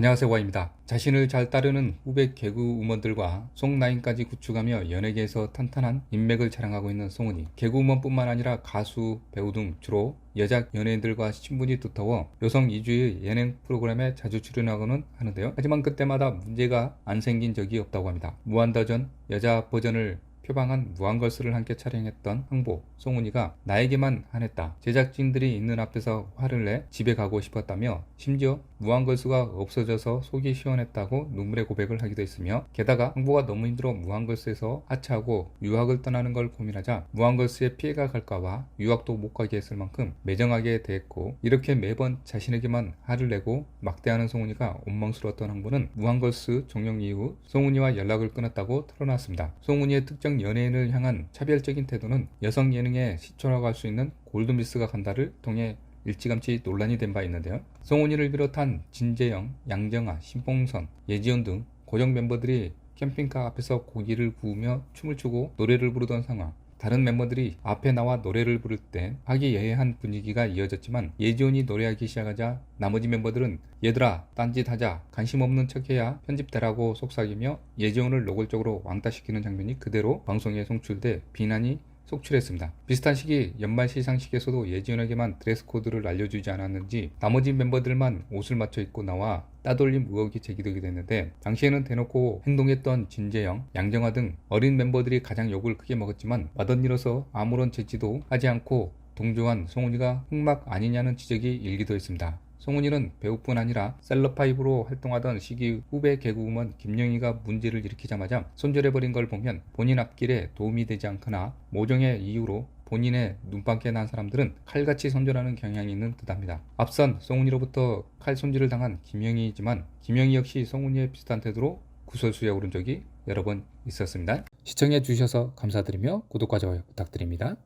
안녕하세요 와입니다. 자신을 잘 따르는 후배 개그 우먼들과 송라인까지 구축하며 연예계에서 탄탄한 인맥을 자랑하고 있는 송은이 개그 우먼뿐만 아니라 가수, 배우 등 주로 여자 연예인들과 친분이 두터워 여성 이주의 예능 프로그램에 자주 출연하고는 하는데요. 하지만 그때마다 문제가 안 생긴 적이 없다고 합니다. 무한도전 여자 버전을 표방한 무한걸스를 함께 촬영했던 항보 송은이가 나에게만 한했다. 제작진들이 있는 앞에서 화를 내 집에 가고 싶었다며 심지어 무한걸스가 없어져서 속이 시원했다고 눈물의 고백을 하기도 했으며 게다가 항보가 너무 힘들어 무한걸스에서 하차하고 유학을 떠나는 걸 고민하자 무한걸스에 피해가 갈까봐 유학도 못 가게 했을 만큼 매정하게 대했고 이렇게 매번 자신에게만 화를 내고 막대하는 송은이가 원망스러웠던 항보는 무한걸스 종영 이후 송은이와 연락을 끊었다고 털어놨습니다. 송은이의 특정 연예인을 향한 차별적인 태도는 여성 예능의 시초라고 할 수 있는 골든미스가 간다를 통해 일찌감치 논란이 된 바 있는데요. 송은이를 비롯한 진재영, 양정아, 신봉선, 예지연 등 고정 멤버들이 캠핑카 앞에서 고기를 구우며 춤을 추고 노래를 부르던 상황. 다른 멤버들이 앞에 나와 노래를 부를 때 화기애애한 분위기가 이어졌지만 예지원이 노래하기 시작하자 나머지 멤버들은 얘들아 딴짓 하자 관심 없는 척해야 편집되라고 속삭이며 예지원을 노골적으로 왕따시키는 장면이 그대로 방송에 송출돼 비난이 속출했습니다. 비슷한 시기 연말 시상식에서도 예지원에게만 드레스 코드를 알려주지 않았는지 나머지 멤버들만 옷을 맞춰 입고 나와 따돌림 의혹이 제기되게 됐는데 당시에는 대놓고 행동했던 진재영, 양정화 등 어린 멤버들이 가장 욕을 크게 먹었지만 맏언니로서 아무런 제지도 하지 않고 동조한 송은이가 흑막 아니냐는 지적이 일기도 했습니다. 송은이는 배우뿐 아니라 셀럽파이브로 활동하던 시기 후배 개그우먼 김영희가 문제를 일으키자마자 손절해버린 걸 보면 본인 앞길에 도움이 되지 않거나 모종의 이유로 본인의 눈밖에 난 사람들은 칼같이 손절하는 경향이 있는 듯합니다. 앞선 송은이로부터 칼 손질을 당한 김영희이지만 김영희 역시 송은이의 비슷한 태도로 구설수에 오른 적이 여러 번 있었습니다. 시청해 주셔서 감사드리며 구독과 좋아요 부탁드립니다.